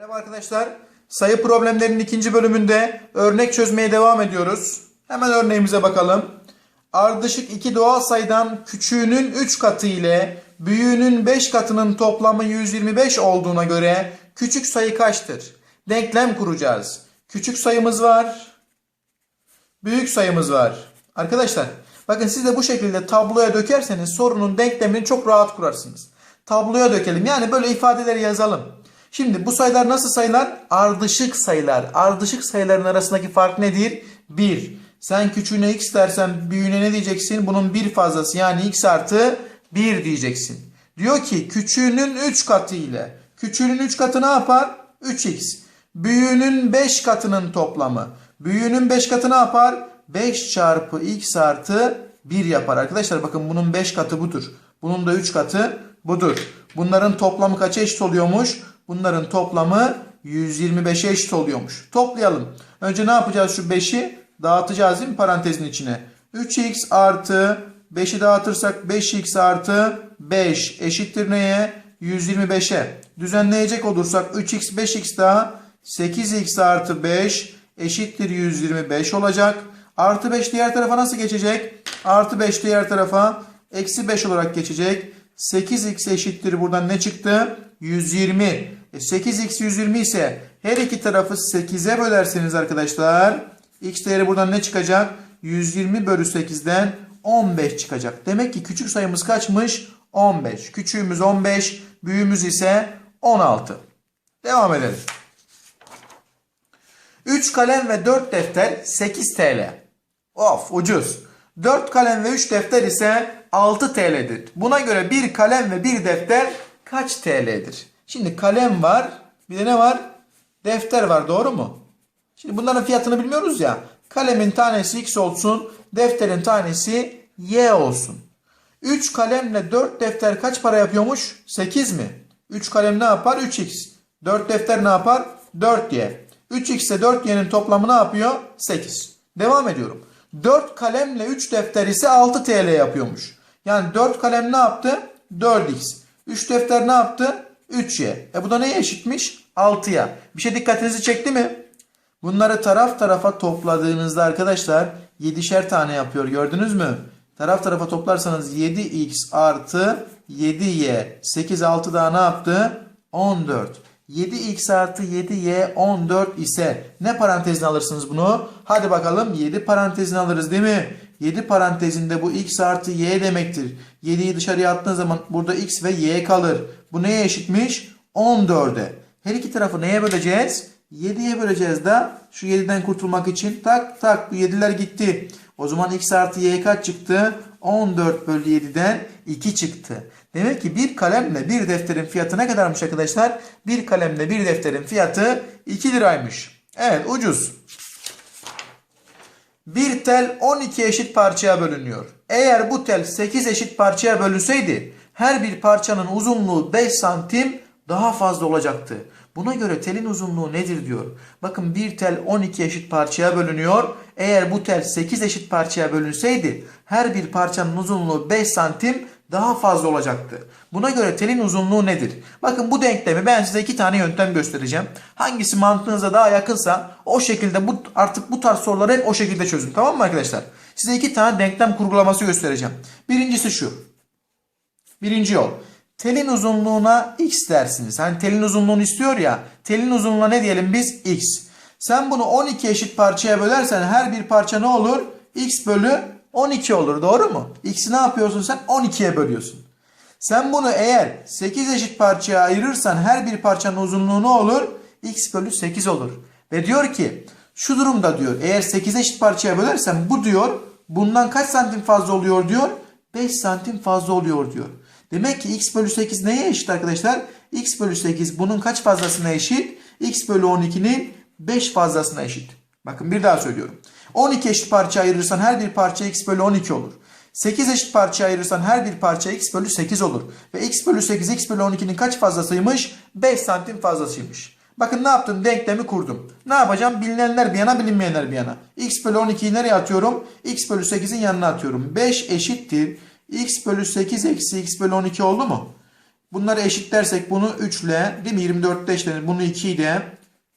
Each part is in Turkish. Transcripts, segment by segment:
Merhaba arkadaşlar. Sayı problemlerinin ikinci bölümünde örnek çözmeye devam ediyoruz. Hemen örneğimize bakalım. Ardışık iki doğal sayıdan küçüğünün 3 katı ile büyüğünün 5 katının toplamı 125 olduğuna göre küçük sayı kaçtır? Denklem kuracağız. Küçük sayımız var. Büyük sayımız var. Arkadaşlar bakın siz de bu şekilde tabloya dökerseniz sorunun denklemini çok rahat kurarsınız. Tabloya dökelim. Yani böyle ifadeleri yazalım. Şimdi bu sayılar nasıl sayılar? Ardışık sayılar. Ardışık sayıların arasındaki fark nedir? 1. Sen küçüğüne x dersen büyüğüne ne diyeceksin? Bunun bir fazlası yani x artı 1 diyeceksin. Diyor ki küçüğünün 3 katı ile. Küçüğünün 3 katı ne yapar? 3x. Büyüğünün 5 katının toplamı. Büyüğünün 5 katı ne yapar? 5 çarpı x artı 1 yapar. Arkadaşlar bakın bunun 5 katı budur. Bunun da 3 katı budur. Bunların toplamı kaça eşit oluyormuş? Bunların toplamı 125'e eşit oluyormuş. Toplayalım. Önce ne yapacağız şu 5'i? Dağıtacağız değil mi parantezin içine? 3x artı 5'i dağıtırsak 5x artı 5 eşittir neye? 125'e. Düzenleyecek olursak 3x 5x daha 8x artı 5 eşittir 125 olacak. Artı 5 diğer tarafa nasıl geçecek? Artı 5 diğer tarafa eksi 5 olarak geçecek. 8x eşittir buradan ne çıktı? 120. E 8x 120 ise her iki tarafı 8'e bölerseniz arkadaşlar x değeri buradan ne çıkacak? 120 bölü 8'den 15 çıkacak. Demek ki küçük sayımız kaçmış? 15. Küçüğümüz 15, büyüğümüz ise 16. Devam edelim. 3 kalem ve 4 defter 8 TL. Of ucuz. 4 kalem ve 3 defter ise 6 TL'dir. Buna göre bir kalem ve bir defter kaç TL'dir? Şimdi kalem var. Bir de ne var? Defter var doğru mu? Şimdi bunların fiyatını bilmiyoruz ya. Kalemin tanesi x olsun. Defterin tanesi y olsun. 3 kalemle 4 defter kaç para yapıyormuş? 8 mi? 3 kalem ne yapar? 3x. 4 defter ne yapar? 4y. 3x ile 4y'nin toplamı ne yapıyor? 8. Devam ediyorum. 4 kalemle 3 defter ise 6 TL yapıyormuş. Yani 4 kalem ne yaptı? 4x. 3 defter ne yaptı? 3y. E bu da neye eşitmiş? 6'ya. Bir şey dikkatinizi çekti mi? Bunları taraf tarafa topladığınızda arkadaşlar 7'şer tane yapıyor. Gördünüz mü? Taraf tarafa toplarsanız 7x artı 7y. 8 6 daha ne yaptı? 14. 7x artı 7y 14 ise ne parantezine alırsınız bunu? Hadi bakalım 7 parantezine alırız değil mi? 7 parantezinde bu x artı y demektir. 7'yi dışarıya attığın zaman burada x ve y kalır. Bu neye eşitmiş? 14'e. Her iki tarafı neye böleceğiz? 7'ye böleceğiz da şu 7'den kurtulmak için tak tak bu 7'ler gitti. O zaman x artı y kaç çıktı? 14 bölü 7'den 2 çıktı. Demek ki bir kalemle bir defterin fiyatı ne kadarmış arkadaşlar? Bir kalemle bir defterin fiyatı 2 liraymış. Evet ucuz. Bir tel 12 eşit parçaya bölünüyor. Eğer bu tel 8 eşit parçaya bölünseydi her bir parçanın uzunluğu 5 santim daha fazla olacaktı. Buna göre telin uzunluğu nedir diyor. Bakın bir tel 12 eşit parçaya bölünüyor. Eğer bu tel 8 eşit parçaya bölünseydi her bir parçanın uzunluğu 5 santim daha fazla olacaktı. Buna göre telin uzunluğu nedir? Bakın bu denklemi ben size iki tane yöntem göstereceğim. Hangisi mantığınıza daha yakınsa o şekilde bu artık bu tarz soruları hep o şekilde çözün. Tamam mı arkadaşlar? Size iki tane denklem kurgulaması göstereceğim. Birincisi şu. Birinci yol. Telin uzunluğuna x dersiniz. Hani telin uzunluğunu istiyor ya. Telin uzunluğuna ne diyelim biz? x. Sen bunu 12 eşit parçaya bölersen her bir parça ne olur? x bölü 12 olur. Doğru mu? x'i ne yapıyorsun sen? 12'ye bölüyorsun. Sen bunu eğer 8 eşit parçaya ayırırsan her bir parçanın uzunluğu ne olur? x bölü 8 olur. Ve diyor ki şu durumda diyor eğer 8 eşit parçaya bölersen bu diyor bundan kaç santim fazla oluyor diyor? 5 santim fazla oluyor diyor. Demek ki x bölü 8 neye eşit arkadaşlar? x bölü 8 bunun kaç fazlasına eşit? x bölü 12'nin 5 fazlasına eşit. Bakın bir daha söylüyorum. 12 eşit parça ayırırsan her bir parça x bölü 12 olur. 8 eşit parça ayırırsan her bir parça x bölü 8 olur. Ve x bölü 8 x bölü 12'nin kaç fazlasıymış? 5 santim fazlasıymış. Bakın ne yaptım? Denklemi kurdum. Ne yapacağım? Bilinenler bir yana bilinmeyenler bir yana. x bölü 12'yi nereye atıyorum? x bölü 8'in yanına atıyorum. 5 eşittir. X bölü 8 eksi x bölü 12 oldu mu? Bunları eşitlersek bunu 3 ile değil mi? 24 ile eşitlenir. Bunu 2 ile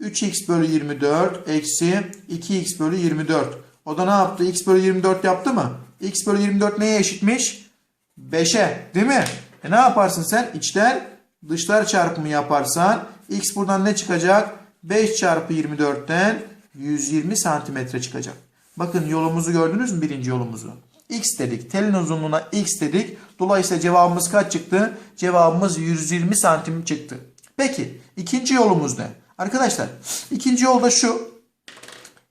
3x bölü 24 eksi 2x bölü 24. O da ne yaptı? x bölü 24 yaptı mı? x bölü 24 neye eşitmiş? 5'e değil mi? E ne yaparsın sen? İçler dışlar çarpımı yaparsan x buradan ne çıkacak? 5 çarpı 24'ten 120 santimetre çıkacak. Bakın yolumuzu gördünüz mü birinci yolumuzu? X dedik. Telin uzunluğuna X dedik. Dolayısıyla cevabımız kaç çıktı? Cevabımız 120 santim çıktı. Peki ikinci yolumuz ne? Arkadaşlar ikinci yolda şu.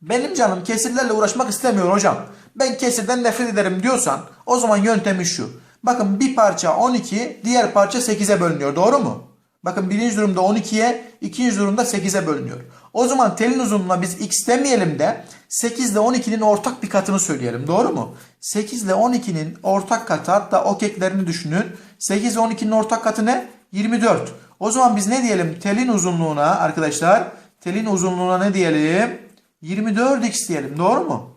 Benim canım kesirlerle uğraşmak istemiyor hocam. Ben kesirden nefret ederim diyorsan o zaman yöntemi şu. Bakın bir parça 12 diğer parça 8'e bölünüyor doğru mu? Bakın birinci durumda 12'ye ikinci durumda 8'e bölünüyor. O zaman telin uzunluğuna biz x demeyelim de 8 ile 12'nin ortak bir katını söyleyelim doğru mu? 8 ile 12'nin ortak katı hatta ok eklerini düşünün. 8 ile 12'nin ortak katı ne? 24. O zaman biz ne diyelim telin uzunluğuna arkadaşlar telin uzunluğuna ne diyelim? 24x diyelim doğru mu?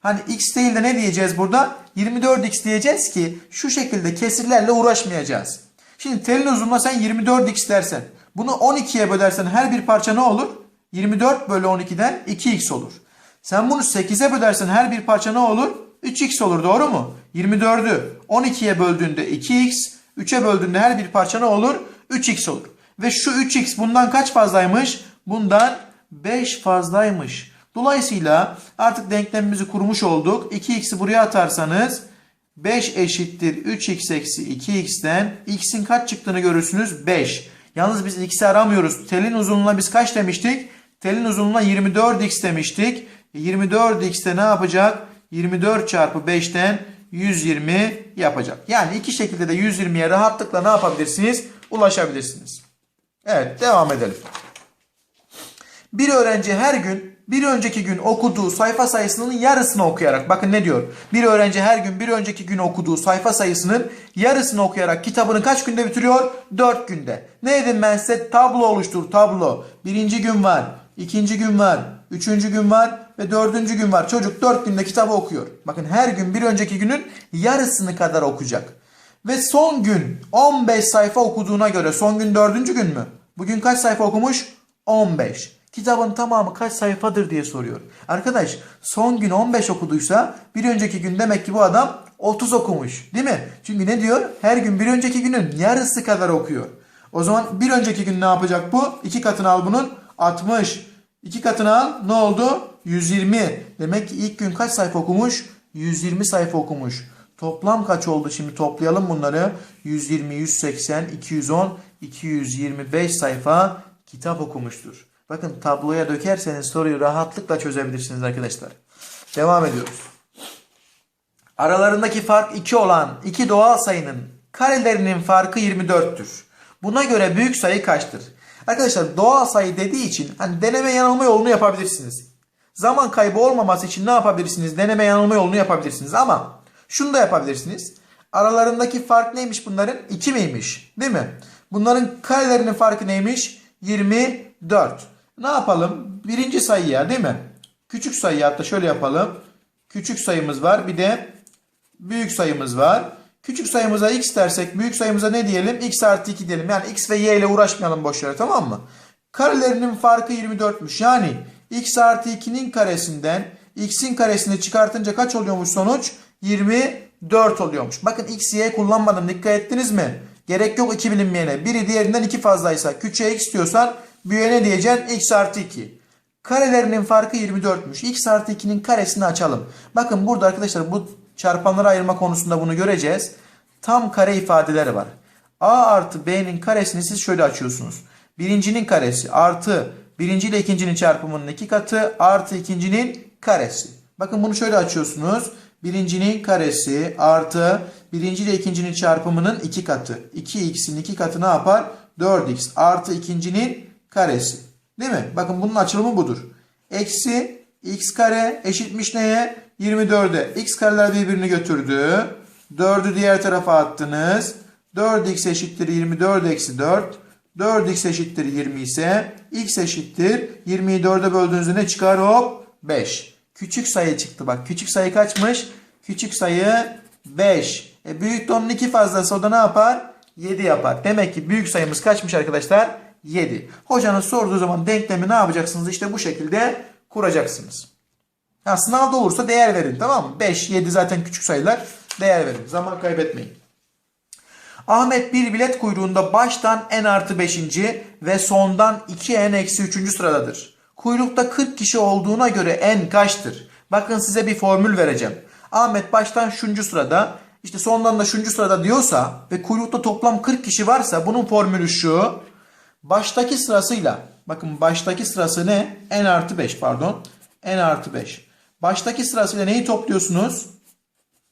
Hani x değil de ne diyeceğiz burada? 24x diyeceğiz ki şu şekilde kesirlerle uğraşmayacağız. Şimdi telin uzunluğuna sen 24x dersen bunu 12'ye bölersen her bir parça ne olur? 24 bölü 12'den 2x olur. Sen bunu 8'e bölersen her bir parça ne olur? 3x olur doğru mu? 24'ü 12'ye böldüğünde 2x, 3'e böldüğünde her bir parça ne olur? 3x olur. Ve şu 3x bundan kaç fazlaymış? Bundan 5 fazlaymış. Dolayısıyla artık denklemimizi kurmuş olduk. 2x'i buraya atarsanız 5 eşittir 3x eksi 2x'ten x'in kaç çıktığını görürsünüz 5. Yalnız biz x'i aramıyoruz. Telin uzunluğuna biz kaç demiştik? Telin uzunluğuna 24x demiştik. 24x'te ne yapacak? 24 çarpı 5'ten 120 yapacak. Yani iki şekilde de 120'ye rahatlıkla ne yapabilirsiniz? Ulaşabilirsiniz. Evet devam edelim. Bir öğrenci her gün bir önceki gün okuduğu sayfa sayısının yarısını okuyarak bakın ne diyor? Bir öğrenci her gün bir önceki gün okuduğu sayfa sayısının yarısını okuyarak kitabını kaç günde bitiriyor? 4 günde. Ne dedim ben size? Tablo oluştur tablo. Birinci gün var, ikinci gün var, üçüncü gün var ve dördüncü gün var. Çocuk 4 günde kitabı okuyor. Bakın her gün bir önceki günün yarısını kadar okuyacak. Ve son gün 15 sayfa okuduğuna göre son gün dördüncü gün mü? Bugün kaç sayfa okumuş? 15. Kitabın tamamı kaç sayfadır diye soruyor. Arkadaş son gün 15 okuduysa bir önceki gün demek ki bu adam 30 okumuş değil mi? Çünkü ne diyor? Her gün bir önceki günün yarısı kadar okuyor. O zaman bir önceki gün ne yapacak bu? İki katını al bunun 60. İki katını al ne oldu? 120. Demek ki ilk gün kaç sayfa okumuş? 120 sayfa okumuş. Toplam kaç oldu şimdi toplayalım bunları. 120, 180, 210, 225 sayfa kitap okumuştur. Bakın tabloya dökerseniz soruyu rahatlıkla çözebilirsiniz arkadaşlar. Devam ediyoruz. Aralarındaki fark 2 olan iki doğal sayının karelerinin farkı 24'tür. Buna göre büyük sayı kaçtır? Arkadaşlar doğal sayı dediği için hani deneme yanılma yolunu yapabilirsiniz. Zaman kaybı olmaması için ne yapabilirsiniz? Deneme yanılma yolunu yapabilirsiniz ama şunu da yapabilirsiniz. Aralarındaki fark neymiş bunların? 2 miymiş? Değil mi? Bunların karelerinin farkı neymiş? 24. Ne yapalım? Birinci sayıya değil mi? Küçük sayıya hatta şöyle yapalım. Küçük sayımız var. Bir de büyük sayımız var. Küçük sayımıza x dersek büyük sayımıza ne diyelim? x artı 2 diyelim. Yani x ve y ile uğraşmayalım boşver tamam mı? Karelerinin farkı 24'müş. Yani x artı 2'nin karesinden x'in karesini çıkartınca kaç oluyormuş sonuç? 24 oluyormuş. Bakın x, y kullanmadım. Dikkat ettiniz mi? Gerek yok iki bilinmeyene. Biri diğerinden iki fazlaysa küçüğe x diyorsan büyüğe ne diyeceksin? x artı 2. Karelerinin farkı 24'müş. x artı 2'nin karesini açalım. Bakın burada arkadaşlar bu çarpanları ayırma konusunda bunu göreceğiz. Tam kare ifadeleri var. a artı b'nin karesini siz şöyle açıyorsunuz. Birincinin karesi artı birinci ile ikincinin çarpımının iki katı artı ikincinin karesi. Bakın bunu şöyle açıyorsunuz. Birincinin karesi artı birinci ile ikincinin çarpımının iki katı. 2x'in iki katı ne yapar? 4x artı ikincinin karesi. Değil mi? Bakın bunun açılımı budur. Eksi x kare eşitmiş neye? 24'e. x kareler birbirini götürdü. 4'ü diğer tarafa attınız. 4x eşittir 24 eksi 4. 4x eşittir 20 ise x eşittir 20'yi 4'e böldüğünüzde ne çıkar? Hop 5. Küçük sayı çıktı bak. Küçük sayı kaçmış? Küçük sayı 5. E büyük de onun 2 fazlası o da ne yapar? 7 yapar. Demek ki büyük sayımız kaçmış arkadaşlar? 7. Hocanın sorduğu zaman denklemi ne yapacaksınız? İşte bu şekilde kuracaksınız. Ha, sınavda olursa değer verin tamam mı? 5, 7 zaten küçük sayılar. Değer verin. Zaman kaybetmeyin. Ahmet bir bilet kuyruğunda baştan n artı 5. ve sondan 2n eksi 3. sıradadır. Kuyrukta 40 kişi olduğuna göre n kaçtır? Bakın size bir formül vereceğim. Ahmet baştan şuncu sırada işte sondan da şuncu sırada diyorsa ve kuyrukta toplam 40 kişi varsa bunun formülü şu. Baştaki sırasıyla bakın baştaki sırası ne? n artı 5 pardon. n artı 5. Baştaki sırasıyla neyi topluyorsunuz?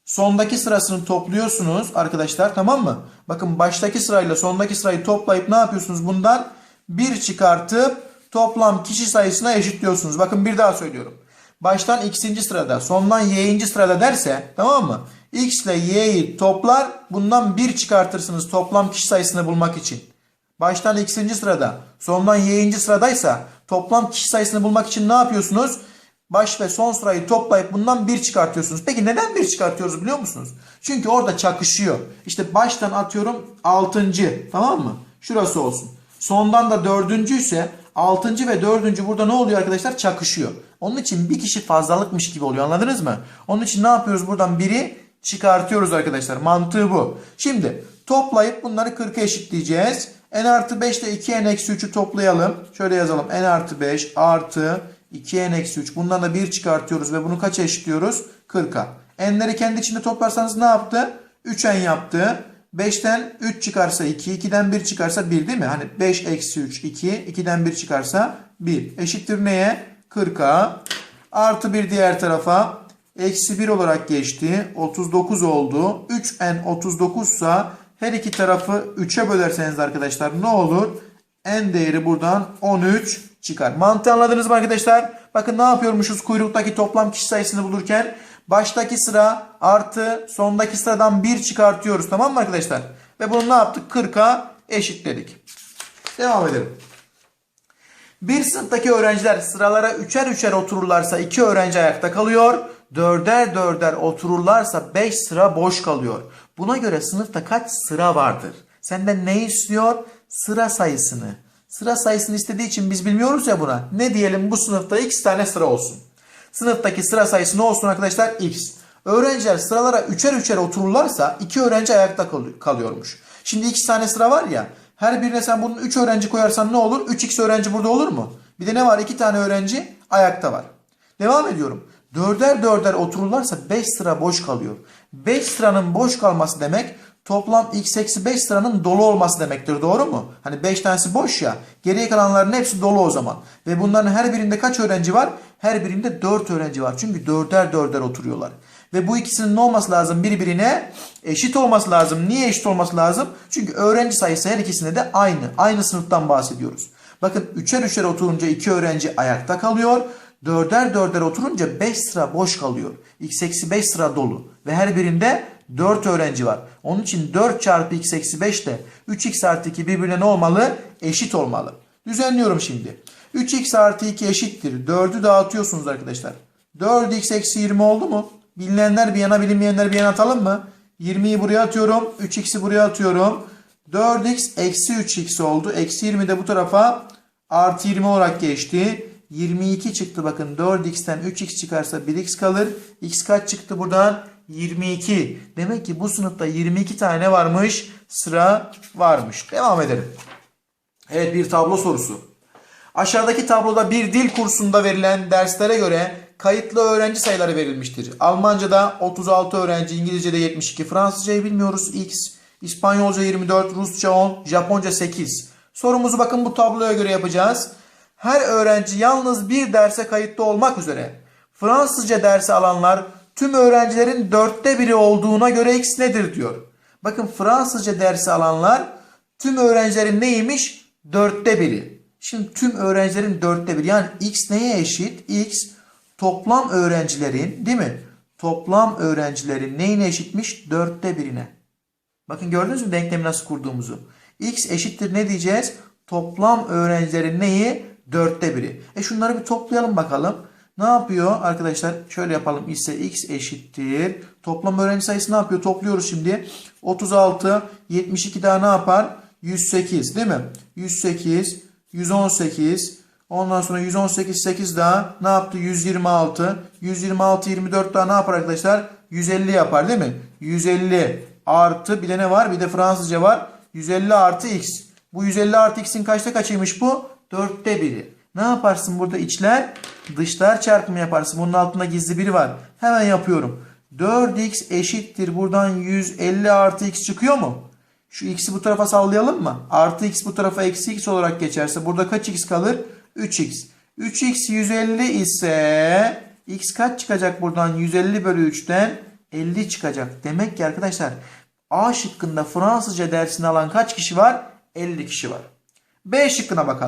Sondaki sırasını topluyorsunuz arkadaşlar tamam mı? Bakın baştaki sırayla sondaki sırayı toplayıp ne yapıyorsunuz bundan? 1 çıkartıp toplam kişi sayısına eşitliyorsunuz. Bakın bir daha söylüyorum. Baştan x'inci sırada sondan y'inci sırada derse tamam mı? x ile y'yi toplar bundan 1 çıkartırsınız toplam kişi sayısını bulmak için. Baştan x'inci sırada sondan y'inci sıradaysa toplam kişi sayısını bulmak için ne yapıyorsunuz? Baş ve son sırayı toplayıp bundan 1 çıkartıyorsunuz. Peki neden 1 çıkartıyoruz biliyor musunuz? Çünkü orada çakışıyor. İşte baştan atıyorum 6. tamam mı? Şurası olsun. Sondan da 4. ise 6. ve 4. burada ne oluyor arkadaşlar? Çakışıyor. Onun için bir kişi fazlalıkmış gibi oluyor anladınız mı? Onun için ne yapıyoruz buradan 1'i çıkartıyoruz arkadaşlar. Mantığı bu. Şimdi toplayıp bunları 40'a eşitleyeceğiz. n artı 5 ile 2n eksi 3'ü toplayalım. Şöyle yazalım. n artı 5 artı 2n eksi 3. Bundan da 1 çıkartıyoruz ve bunu kaça eşitliyoruz? 40'a. n'leri kendi içinde toplarsanız ne yaptı? 3n yaptı. 5'ten 3 çıkarsa 2, 2'den 1 çıkarsa 1 değil mi? Hani 5 eksi 3 2, 2'den 1 çıkarsa 1. Eşittir neye? 40'a. Artı 1 diğer tarafa. Eksi 1 olarak geçti. 39 oldu. 3n 39 ise her iki tarafı 3'e bölerseniz arkadaşlar ne olur? n değeri buradan 13 çıkar. Mantığı anladınız mı arkadaşlar? Bakın ne yapıyormuşuz kuyruktaki toplam kişi sayısını bulurken? Baştaki sıra artı sondaki sıradan 1 çıkartıyoruz tamam mı arkadaşlar? Ve bunu ne yaptık? 40'a eşitledik. Devam edelim. Bir sınıftaki öğrenciler sıralara üçer üçer otururlarsa iki öğrenci ayakta kalıyor. Dörder dörder otururlarsa beş sıra boş kalıyor. Buna göre sınıfta kaç sıra vardır? Senden ne istiyor? Sıra sayısını. Sıra sayısını istediği için biz bilmiyoruz ya buna. Ne diyelim bu sınıfta x tane sıra olsun. Sınıftaki sıra sayısı ne olsun arkadaşlar? X. Öğrenciler sıralara üçer üçer otururlarsa iki öğrenci ayakta kal- kalıyormuş. Şimdi iki tane sıra var ya. Her birine sen bunun 3 öğrenci koyarsan ne olur? 3x öğrenci burada olur mu? Bir de ne var? 2 tane öğrenci ayakta var. Devam ediyorum. Dörder dörder otururlarsa 5 sıra boş kalıyor. 5 sıranın boş kalması demek toplam x eksi 5 sıranın dolu olması demektir. Doğru mu? Hani 5 tanesi boş ya. Geriye kalanların hepsi dolu o zaman. Ve bunların her birinde kaç öğrenci var? Her birinde 4 öğrenci var. Çünkü dörder dörder oturuyorlar. Ve bu ikisinin ne olması lazım? Birbirine eşit olması lazım. Niye eşit olması lazım? Çünkü öğrenci sayısı her ikisinde de aynı. Aynı sınıftan bahsediyoruz. Bakın üçer üçer oturunca iki öğrenci ayakta kalıyor. Dörder dörder oturunca 5 sıra boş kalıyor. X eksi 5 sıra dolu. Ve her birinde 4 öğrenci var. Onun için 4 çarpı x eksi 5 de 3x artı 2 birbirine ne olmalı? Eşit olmalı. Düzenliyorum şimdi. 3x artı 2 eşittir. 4'ü dağıtıyorsunuz arkadaşlar. 4x eksi 20 oldu mu? Bilinenler bir yana bilinmeyenler bir yana atalım mı? 20'yi buraya atıyorum. 3x'i buraya atıyorum. 4x eksi 3x oldu. Eksi 20 de bu tarafa artı 20 olarak geçti. 22 çıktı bakın 4x'ten 3x çıkarsa 1x kalır. x kaç çıktı buradan? 22. Demek ki bu sınıfta 22 tane varmış. Sıra varmış. Devam edelim. Evet bir tablo sorusu. Aşağıdaki tabloda bir dil kursunda verilen derslere göre kayıtlı öğrenci sayıları verilmiştir. Almanca'da 36 öğrenci, İngilizce'de 72, Fransızcayı bilmiyoruz x, İspanyolca 24, Rusça 10, Japonca 8. Sorumuzu bakın bu tabloya göre yapacağız. Her öğrenci yalnız bir derse kayıtlı olmak üzere Fransızca dersi alanlar tüm öğrencilerin dörtte biri olduğuna göre x nedir diyor. Bakın Fransızca dersi alanlar tüm öğrencilerin neymiş? Dörtte biri. Şimdi tüm öğrencilerin dörtte biri yani x neye eşit? x toplam öğrencilerin değil mi? Toplam öğrencilerin neyine eşitmiş? Dörtte birine. Bakın gördünüz mü denklemi nasıl kurduğumuzu? x eşittir ne diyeceğiz? Toplam öğrencilerin neyi? Dörtte biri. E şunları bir toplayalım bakalım. ne yapıyor arkadaşlar? Şöyle yapalım ise x eşittir. Toplam öğrenci sayısı ne yapıyor? Topluyoruz şimdi. 36, 72 daha ne yapar? 108 değil mi? 108, 118, ondan sonra 118, 8 daha ne yaptı? 126, 126, 24 daha ne yapar arkadaşlar? 150 yapar değil mi? 150 artı bir de ne var? Bir de Fransızca var. 150 artı x. Bu 150 artı x'in kaçta kaçıymış bu? 4'te biri. Ne yaparsın burada içler? Dışlar çarpımı yaparsın. Bunun altında gizli biri var. Hemen yapıyorum. 4x eşittir. Buradan 150 artı x çıkıyor mu? Şu x'i bu tarafa sallayalım mı? Artı x bu tarafa eksi x olarak geçerse burada kaç x kalır? 3x. 3x 150 ise x kaç çıkacak buradan? 150 bölü 3'ten 50 çıkacak. Demek ki arkadaşlar A şıkkında Fransızca dersini alan kaç kişi var? 50 kişi var. B şıkkına bakalım.